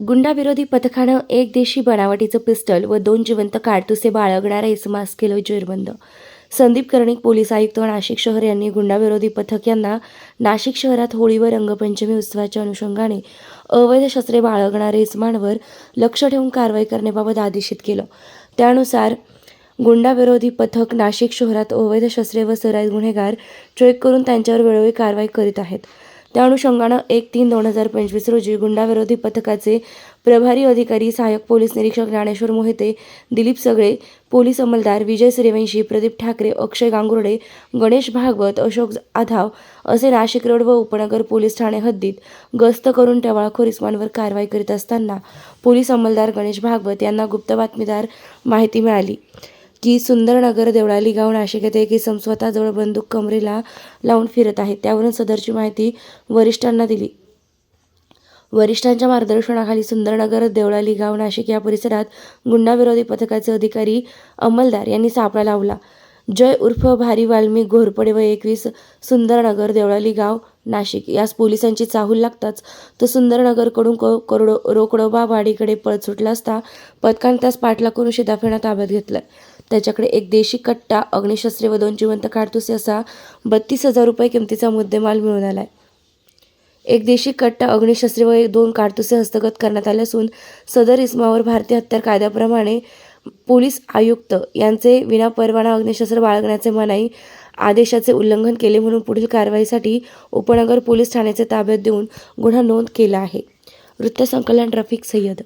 गुंडाविरोधी पथकानं एक देशी बनावटीचं पिस्टल व दोन जिवंत काडतुसे बाळगणारा इसमास केलं जेरबंद संदीप कर्णिक पोलीस आयुक्त नाशिक शहर यांनी गुंडाविरोधी पथक यांना नाशिक शहरात होळी व रंगपंचमी उत्सवाच्या अनुषंगाने अवैध शस्त्रे बाळगणारे इस्मांवर लक्ष ठेवून कारवाई करण्याबाबत आदेशित केलं. त्यानुसार गुंडाविरोधी पथक नाशिक शहरात अवैध शस्त्रे व सराईत गुन्हेगार ट्रेक करून त्यांच्यावर वेळोवेळी कारवाई करीत आहेत. त्या अनुषंगानं एक तीन दोन हजार पंचवीस रोजी गुंडाविरोधी पथकाचे प्रभारी अधिकारी सहाय्यक पोलीस निरीक्षक ज्ञानेश्वर मोहिते दिलीप सगळे पोलीस अंमलदार विजय सूर्यवंशी प्रदीप ठाकरे अक्षय गांगुर्डे गणेश भागवत अशोक आधाव असे नाशिक रोड व उपनगर पोलीस ठाणे हद्दीत गस्त करून टवाळखोर इस्मांवर कारवाई करीत असताना पोलीस अंमलदार गणेश भागवत यांना गुप्त बातमीदार माहिती मिळाली. की सुंदरनगर देवळाली गाव नाशिक येथे एक इसम स्वतःजवळ बंदूक कमरेला लावून फिरत आहे त्यावरून सदरची माहिती वरिष्ठांना दिली. वरिष्ठांच्या मार्गदर्शनाखाली सुंदरनगर देवळाली गाव नाशिक या परिसरात गुंडाविरोधी पथकाचे अधिकारी अंमलदार यांनी सापळा लावला. जय उर्फ भारी वाल्मिक घोरपडे व एकवीस सुंदरनगर देवळाली गाव नाशिक. यास पोलिसांची चाहूल लागताच तो सुंदरनगरकडून को करोडो रोकडोबा वाडीकडे पळ सुटला असता पथकाने त्यास पाठला करून शिदाफेणा ताब्यात घेतला. त्याच्याकडे एक देशी कट्टा अग्निशस्त्रे व दोन जिवंत काडतुसे असा बत्तीस हजार रुपये किमतीचा मुद्देमाल मिळून आलाय. एक देशी कट्टा अग्निशस्त्रे व एक दोन काडतुसे हस्तगत करण्यात आले असून सदर इस्मावर भारतीय हत्यार कायद्याप्रमाणे पोलीस आयुक्त यांचे विनापरवाना अग्निशस्त्र बाळगण्याचे मनाई आदेशाचे उल्लंघन केले म्हणून पुढील कारवाईसाठी उपनगर पोलीस ठाण्याचे ताब्यात देऊन गुन्हा नोंद केला आहे. वृत्तसंकलन रफिक सय्यद